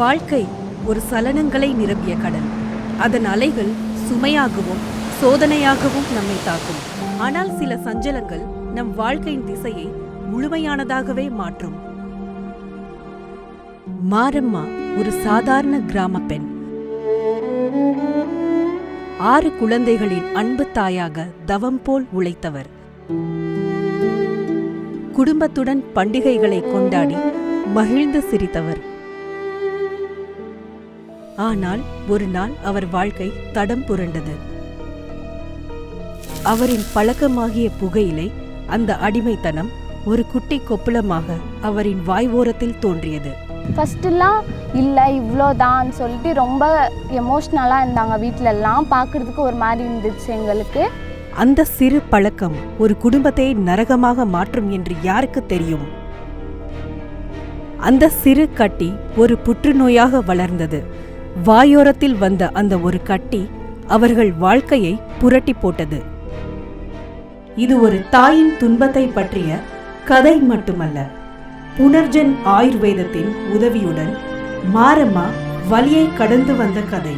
வாழ்க்கை ஒரு சலனங்களை நிரம்பிய கடல். அதன் அலைகள் சுமையாகவும் சோதனையாகவும் நம்மை தாக்கும். ஆனால் சில சஞ்சலங்கள் நம் வாழ்க்கையின் திசையை முழுமையானதாகவே மாற்றும். மாரம்மா ஒரு சாதாரண கிராம பெண். ஆறு குழந்தைகளின் அன்பு தாயாக தவம் போல் உழைத்தவர். குடும்பத்துடன் பண்டிகைகளை கொண்டாடி மகிழ்ந்து சிரித்தவர். ஆனால் ஒரு நாள் அவர் வாழ்க்கை தடம் புரண்டது. அவரின் பழக்கமாகிய புகையிலை அந்த அடிமைத்தனம் ஒரு குட்டி கொப்புளமாக அவரின் வாய் ஓரத்தில் தோன்றியது. ஃபஸ்ட்டுலாம் இல்லை இவ்வளோதான் சொல்லிட்டு ரொம்ப எமோஷ்னலாக இருந்தாங்க வீட்டில எல்லாம் பார்க்குறதுக்கு ஒரு மாதிரி இருந்துச்சு எங்களுக்கு. அந்த சிறு பழக்கம் ஒரு குடும்பத்தை நரகமாக மாற்றும் என்று யாருக்கு தெரியும்? அந்த சிறு கட்டி ஒரு புற்றுநோயாக வளர்ந்தது. வாயோரத்தில் வந்த அந்த ஒரு கட்டி அவர்கள் வாழ்க்கையை புரட்டி போட்டது. இது ஒரு தாயின் துன்பத்தை பற்றிய கதை மட்டுமல்ல. புனர்ஜன் ஆயுர்வேதத்தின் உதவியுடன் மாரம்மா வலியை கடந்து வந்த கதை.